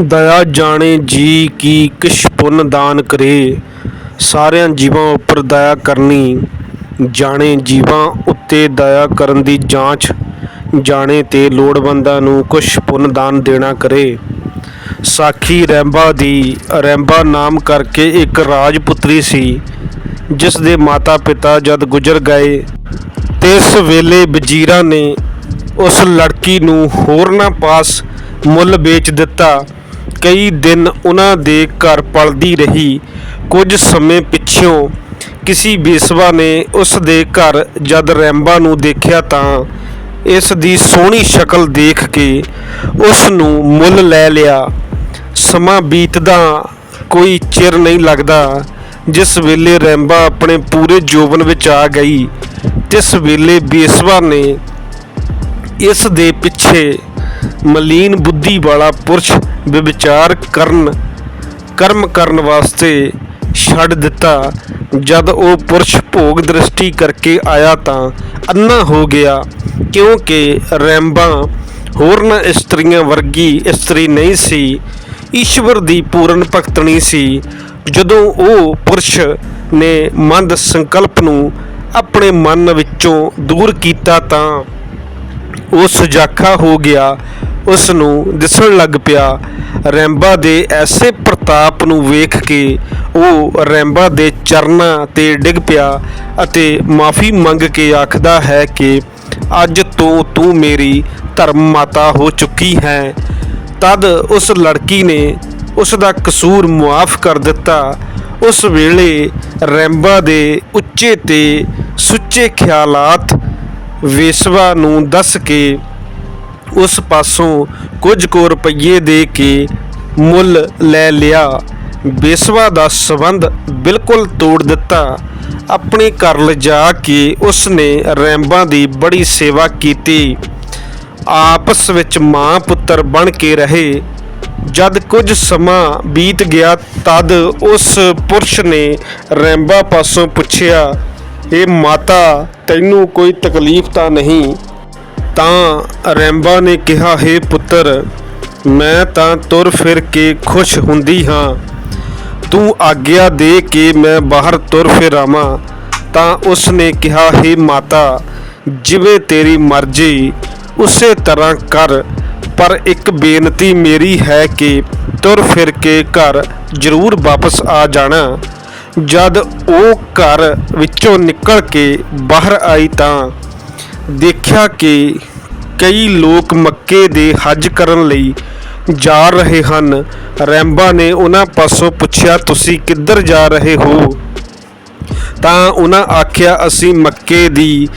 ਦਇਆ ਜਾਣੇ ਜੀ ਕੀ ਕਿਛ ਪੁੰਨ ਦਾਨ ਕਰੇ। ਸਾਰਿਆਂ ਜੀਵਾਂ ਉੱਪਰ ਦਇਆ ਕਰਨੀ, ਜਾਣੇ ਜੀਵਾਂ ਉੱਤੇ ਦਇਆ ਕਰਨ ਦੀ ਜਾਂਚ, ਜਾਣੇ ਤੇ ਲੋੜਵੰਦਾਂ ਨੂੰ ਕੁਛ ਪੁੰਨ ਦਾਨ ਦੇਣਾ ਕਰੇ। ਸਾਖੀ ਰੈਂਬਾ ਦੀ, ਰੈਂਬਾ ਨਾਮ ਕਰਕੇ ਇੱਕ ਰਾਜਪੁੱਤਰੀ ਸੀ, ਜਿਸ ਦੇ ਮਾਤਾ ਪਿਤਾ ਜਦ ਗੁਜ਼ਰ ਗਏ ਤੇ ਇਸ ਵੇਲੇ ਵਜ਼ੀਰਾਂ ਨੇ ਉਸ ਲੜਕੀ ਨੂੰ ਹੋਰਨਾਂ ਪਾਸ ਮੁੱਲ ਵੇਚ ਦਿੱਤਾ। ਕਈ ਦਿਨ ਉਹਨਾਂ ਦੇ ਘਰ ਪਲਦੀ ਰਹੀ। ਕੁਝ ਸਮੇਂ ਪਿੱਛੋਂ ਕਿਸੇ ਬੇਸਵਾ ਨੇ ਉਸ ਦੇ ਘਰ ਜਦ ਰੈਂਬਾ ਨੂੰ ਦੇਖਿਆ ਤਾਂ ਇਸ ਦੀ ਸੋਹਣੀ ਸ਼ਕਲ ਦੇਖ ਕੇ ਉਸ ਨੂੰ ਮੁੱਲ ਲੈ ਲਿਆ। ਸਮਾਂ ਬੀਤਦਾ ਕੋਈ ਚਿਰ ਨਹੀਂ ਲੱਗਦਾ, ਜਿਸ ਵੇਲੇ ਰੈਂਬਾ ਆਪਣੇ ਪੂਰੇ ਜੋਬਨ ਵਿੱਚ ਆ ਗਈ, ਤਿਸ ਵੇਲੇ ਬੇਸਵਾ ਨੇ ਇਸ ਦੇ ਪਿੱਛੇ ਮਲੀਨ ਬੁੱਧੀ ਵਾਲਾ ਪੁਰਸ਼ ਵਿਚਾਰ ਕਰਨ, ਕਰਮ ਕਰਨ ਵਾਸਤੇ ਛੱਡ ਦਿੱਤਾ। ਜਦ ਉਹ ਪੁਰਸ਼ ਭੋਗ ਦ੍ਰਿਸ਼ਟੀ ਕਰਕੇ ਆਇਆ ਤਾਂ ਅੰਨਾ ਹੋ ਗਿਆ, ਕਿਉਂਕਿ ਰੈਂਬਾ ਹੋਰਨਾਂ ਇਸਤਰੀਆਂ ਵਰਗੀ ਇਸਤਰੀ ਨਹੀਂ ਸੀ, ਈਸ਼ਵਰ ਦੀ ਪੂਰਨ ਭਗਤਣੀ ਸੀ। ਜਦੋਂ ਉਹ ਪੁਰਸ਼ ਨੇ ਮੰਦ ਸੰਕਲਪ ਨੂੰ ਆਪਣੇ ਮਨ ਵਿੱਚੋਂ ਦੂਰ ਕੀਤਾ ਤਾਂ ਉਹ ਸੁਜਾਖਾ ਹੋ ਗਿਆ ਉਸ ਨੂੰ ਦਿਸਣ ਲੱਗ ਪਿਆ। ਰੈਂਬਾ ਦੇ ਐਸੇ ਪ੍ਰਤਾਪ ਨੂੰ ਵੇਖ ਕੇ ਉਹ ਰੈਂਬਾ ਦੇ ਚਰਨਾਂ ਤੇ ਡਿੱਗ ਪਿਆ ਅਤੇ ਮਾਫੀ ਮੰਗ ਕੇ ਆਖਦਾ ਹੈ ਕਿ ਅੱਜ ਤੋਂ ਤੂੰ ਮੇਰੀ ਧਰਮ ਮਾਤਾ ਹੋ ਚੁੱਕੀ ਹੈ। ਤਦ ਉਸ ਲੜਕੀ ਨੇ ਉਸ ਦਾ ਕਸੂਰ ਮੁਆਫ ਕਰ ਦਿੱਤਾ। ਉਸ ਵੇਲੇ ਰੈਂਬਾ ਦੇ ਉੱਚੇ ਤੇ ਸੁੱਚੇ ਖਿਆਲਾਤ ਵੇਸਵਾ ਨੂੰ ਦੱਸ ਕੇ ਉਸ ਪਾਸੋਂ ਕੁਝ ਕੁ ਰੁਪਈਏ ਦੇ ਕੇ ਮੁੱਲ ਲੈ ਲਿਆ। ਬੇਸਵਾ ਦਾ ਸਬੰਧ ਬਿਲਕੁਲ ਤੋੜ ਦਿੱਤਾ। ਆਪਣੇ ਘਰ ਲਿਜਾ ਕੇ ਉਸ ਨੇ ਰੈਂਬਾਂ ਦੀ ਬੜੀ ਸੇਵਾ ਕੀਤੀ। ਆਪਸ ਵਿੱਚ ਮਾਂ ਪੁੱਤਰ ਬਣ ਕੇ ਰਹੇ। ਜਦ ਕੁਝ ਸਮਾਂ ਬੀਤ ਗਿਆ ਤਦ ਉਸ ਪੁਰਸ਼ ਨੇ ਰੈਂਬਾ ਪਾਸੋਂ ਪੁੱਛਿਆ ਇਹ ਮਾਤਾ, ਤੈਨੂੰ ਕੋਈ ਤਕਲੀਫ ਤਾਂ ਨਹੀਂ? ਤਾਂ ਰੈਂਬਾ ਨੇ ਕਿਹਾ, ਹੈ ਪੁੱਤਰ, ਮੈਂ ਤਾਂ ਤੁਰ ਫਿਰ ਕੇ ਖੁਸ਼ ਹੁੰਦੀ ਹਾਂ। ਤੂੰ ਆਗਿਆ ਦੇ ਕੇ ਮੈਂ ਬਾਹਰ ਤੁਰ ਫਿਰ ਆਵਾਂ। ਤਾਂ ਉਸ ਨੇ ਕਿਹਾ, ਹੈ ਮਾਤਾ, ਜਿਵੇਂ ਤੇਰੀ ਮਰਜ਼ੀ, ਉਸੇ ਤਰ੍ਹਾਂ ਕਰ। ਪਰ ਇੱਕ ਬੇਨਤੀ ਮੇਰੀ ਹੈ ਕਿ ਤੁਰ ਫਿਰ ਕੇ ਘਰ ਜ਼ਰੂਰ ਵਾਪਸ ਆ ਜਾਣਾ। ਜਦ ਉਹ ਘਰ ਵਿੱਚੋਂ ਨਿਕਲ ਕੇ ਬਾਹਰ ਆਈ ਤਾਂ ਦੇਖਿਆ ਕਿ ਕਈ ਲੋਕ ਮੱਕੇ ਦੇ ਹੱਜ ਕਰਨ ਲਈ ਜਾ ਰਹੇ ਹਨ। ਰੈਂਬਾ ਨੇ ਉਹਨਾਂ ਪਾਸੋਂ ਪੁੱਛਿਆ, ਤੁਸੀਂ ਕਿੱਧਰ ਜਾ ਰਹੇ ਹੋ? ਤਾਂ ਉਹਨਾਂ ਆਖਿਆ, ਅਸੀਂ ਮੱਕੇ ਦੀ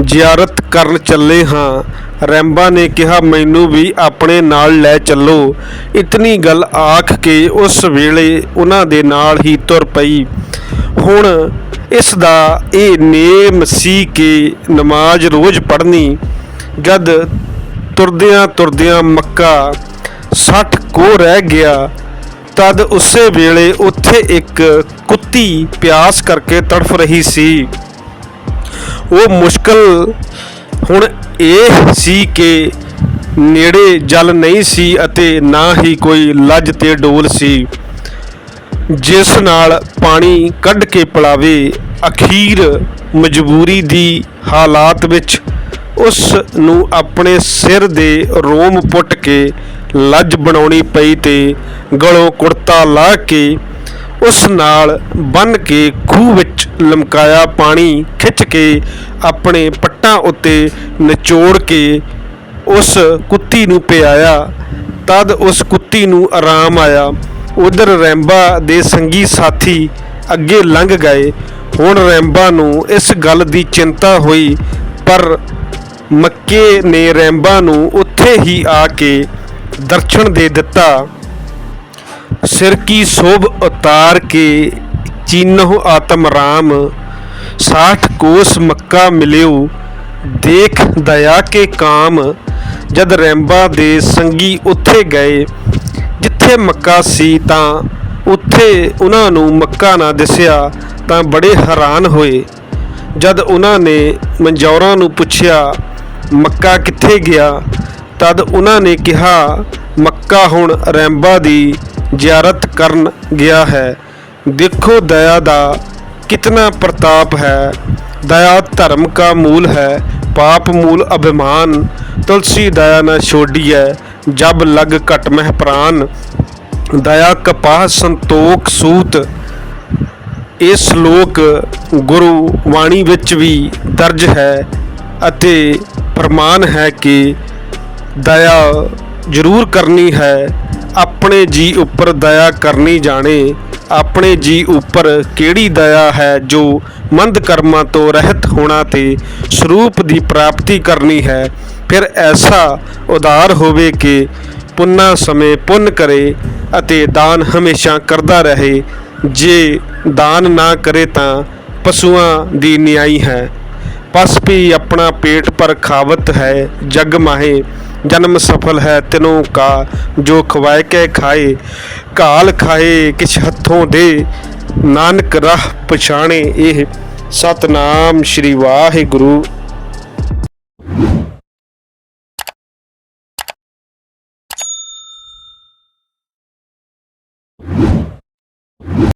ਜ਼ਿਆਰਤ ਕਰਨ ਚੱਲੇ ਹਾਂ। ਰੈਂਬਾ ਨੇ ਕਿਹਾ, ਮੈਨੂੰ ਵੀ ਆਪਣੇ ਨਾਲ ਲੈ ਚੱਲੋ। ਇਤਨੀ ਗੱਲ ਆਖ ਕੇ ਉਸ ਵੇਲੇ ਉਹਨਾਂ ਦੇ ਨਾਲ ਹੀ ਤੁਰ ਪਈ। ਹੁਣ ਇਸ ਦਾ ਇਹ ਨੇਮ ਸੀ ਕਿ ਨਮਾਜ਼ ਰੋਜ਼ ਪੜ੍ਹਨੀ, ਜਦ ਤੁਰਦਿਆਂ ਤੁਰਦਿਆਂ ਮੱਕਾ 60 ਕੋ ਰਹਿ ਗਿਆ, ਤਦ ਉਸੇ ਵੇਲੇ ਉੱਥੇ ਇੱਕ ਕੁੱਤੀ ਪਿਆਸ ਕਰਕੇ ਤੜਫ ਰਹੀ ਸੀ। ਉਹ ਮੁਸ਼ਕਲ ਹੁਣ ਇਹ ਸੀ ਕਿ ਨੇੜੇ ਜਲ ਨਹੀਂ ਸੀ ਅਤੇ ਨਾ ਹੀ ਕੋਈ ਲੱਜ ਤੇ ਡੋਲ ਸੀ। ਜਿਸ ਨਾਲ ਪਾਣੀ ਕੱਢ ਕੇ ਪਿਲਾਵੇ, ਅਖੀਰ ਮਜਬੂਰੀ ਦੀ ਹਾਲਾਤ ਵਿੱਚ ਉਸ ਨੂੰ ਆਪਣੇ ਸਿਰ ਦੇ ਰੋਮ ਪੁੱਟ ਕੇ ਲੱਜ ਬਣਾਉਣੀ ਪਈ ਤੇ ਗਲੋਂ ਕੁੜਤਾ ਲਾ ਕੇ ਉਸ ਨਾਲ ਬੰਨ ਕੇ ਖੂਹ ਵਿੱਚ ਲਮਕਾਇਆ ਪਾਣੀ ਖਿੱਚ ਕੇ ਆਪਣੇ ਪੱਟਾਂ ਉੱਤੇ ਨਿਚੋੜ ਕੇ ਉਸ ਕੁੱਤੀ ਨੂੰ ਪਿਆਇਆ। ਤਦ ਉਸ ਕੁੱਤੀ ਨੂੰ ਆਰਾਮ ਆਇਆ। ਉਧਰ ਰੈਂਬਾ ਦੇ ਸੰਗੀ ਸਾਥੀ ਅੱਗੇ ਲੰਘ ਗਏ। ਹੁਣ ਰੈਂਬਾ ਨੂੰ ਇਸ ਗੱਲ ਦੀ ਚਿੰਤਾ ਹੋਈ, ਪਰ ਮੱਕੇ ਨੇ ਰੈਂਬਾ ਨੂੰ ਉੱਥੇ ਹੀ ਆ ਕੇ ਦਰਸ਼ਨ ਦੇ ਦਿੱਤਾ। ਸਿਰ ਕੀ ਸੋਭ ਉਤਾਰ ਕੇ ਚੀਨਹੁ ਆਤਮ ਰਾਮ, ਸਾਠ ਕੋਸ ਮੱਕਾ ਮਿਲਿਓ, ਦੇਖ ਦਇਆ ਕੇ ਕਾਮ। ਜਦ ਰੈਂਬਾ ਦੇ ਸੰਗੀ ਉੱਥੇ ਗਏ ਜਿੱਥੇ ਮੱਕਾ ਸੀ ਤਾਂ ਉੱਥੇ ਉਹਨਾਂ ਨੂੰ ਮੱਕਾ ਨਾ ਦਿਸਿਆ ਤਾਂ ਬੜੇ ਹੈਰਾਨ ਹੋਏ। ਜਦ ਉਹਨਾਂ ਨੇ ਮੰਜੌਰਾਂ ਨੂੰ ਪੁੱਛਿਆ, ਮੱਕਾ ਕਿੱਥੇ ਗਿਆ? ਤਦ ਉਹਨਾਂ ਨੇ ਕਿਹਾ, ਮੱਕਾ ਹੁਣ ਰੈਂਬਾ ਦੀ ਜ਼ਿਆਰਤ ਕਰਨ ਗਿਆ ਹੈ। ਦੇਖੋ ਦਇਆ ਦਾ ਕਿਤਨਾ ਪ੍ਰਤਾਪ ਹੈ। ਦਇਆ ਧਰਮ ਕਾ ਮੂਲ ਹੈ, ਪਾਪ ਮੂਲ ਅਭਿਮਾਨ। ਤੁਲਸੀ ਦਇਆ ਨ ਛੋਡੀਐ, ਜਬ ਲਗ ਘਟ ਮਹਿ ਪ੍ਰਾਨ। ਦਇਆ, ਕਪਾਹ, ਸੰਤੋਖ, ਸੂਤ। ਇਹ ਸ਼ਲੋਕ ਗੁਰੂ ਬਾਣੀ ਵਿੱਚ ਵੀ ਦਰਜ ਹੈ ਅਤੇ ਪ੍ਰਮਾਣ ਹੈ ਕਿ ਦਇਆ ਜ਼ਰੂਰ ਕਰਨੀ ਹੈ। ਆਪਣੇ ਜੀ ਉੱਪਰ ਦਇਆ ਕਰਨੀ ਜਾਣੇ, ਆਪਣੇ ਜੀ ਉੱਪਰ ਕਿਹੜੀ ਦਇਆ ਹੈ ਜੋ ਮੰਦ ਕਰਮਾਂ ਤੋਂ ਰਹਿਤ ਹੋਣਾ ਤੇ ਸਰੂਪ ਦੀ ਪ੍ਰਾਪਤੀ ਕਰਨੀ ਹੈ? ਫਿਰ ਐਸਾ ਉਦਾਰ ਹੋਵੇ ਕਿ ਪੁੰਨਾ ਸਮੇਂ ਪੁੰਨ ਕਰੇ ਅਤੇ ਦਾਨ ਹਮੇਸ਼ਾ ਕਰਦਾ ਰਹੇ। ਜੇ ਦਾਨ ਨਾ ਕਰੇ ਤਾਂ ਪਸ਼ੂਆਂ ਦੀ ਨਿਆਈ ਹੈ। ਪਸ ਵੀ ਆਪਣਾ ਪੇਟ ਪਰ ਖਾਵਤ ਹੈ। ਜਗ ਮਾਹੇ, ਜਨਮ ਸਫਲ ਹੈ ਤਿਨੋਂ ਕਾ। ਜੋ ਖਵਾਏ ਕੇ ਖਾਏ ਕਾਲ ਖਾਏ ਕਿਛ ਹੱਥੋਂ ਦੇ। ਨਾਨਕ ਰਾਹ ਪਛਾਣੇ ਇਹ ਸਤਨਾਮ ਸ੍ਰੀ ਵਾਹਿਗੁਰੂ।